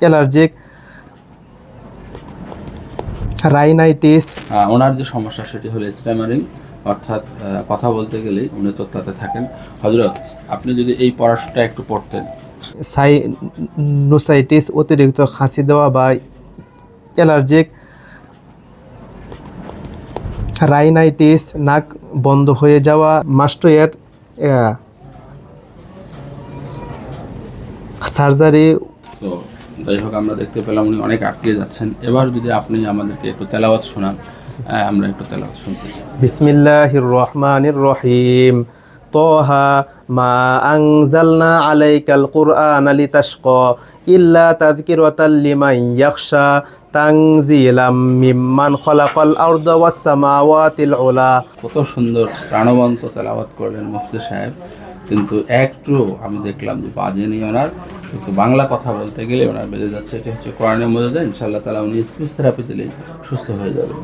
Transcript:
Allergic rhinitis. ওনার যে সমস্যা সেটি হলো স্ট্যামারিং অর্থাৎ কথা বলতে গেলেই উনি তত্ত্বাতে থাকেন। হজরত আপনি যদি এই পড়াশোনাটা একটু পড়তেন। সাইনোসাইটিস অতিরিক্ত খাসি দেওয়া বা অ্যালার্জিক রাইনাইটিস নাক বন্ধ হয়ে যাওয়া মাস্টোয়ের সার্জারি তো যাই হোক আমরা দেখতে পেলাম উনি অনেক আটকে যাচ্ছেন। এবার যদি আপনি আমাদেরকে একটু তেলাওয়াত শোনান আমরা একটু তেলাওয়াত শুনতে চাই। বিসমিল্লাহির রহমানির রহিম। তোহা মা আনজালনা আলাইকাল কুরআন লিতাশকা ইল্লা তাযকিরাতাল লিমান ইয়াখশা তানজিলাম মিম্মান খলাকাল আরদা ওয়াস সামাওয়াতিল উলা। কত সুন্দর প্রাণবন্ত তেলাওয়াত করলেন মুফতি সাহেব। কিন্তু একটু আমি দেখলাম যে বাজে নেই ওনার। কিন্তু বাংলা কথা বলতে গেলে ওনার বেজে যাচ্ছে। এটি হচ্ছে কোরআনের মধ্যে ইনশাআল্লাহ তালা উনি স্পিচ থেরাপি দিলেই সুস্থ হয়ে যাবে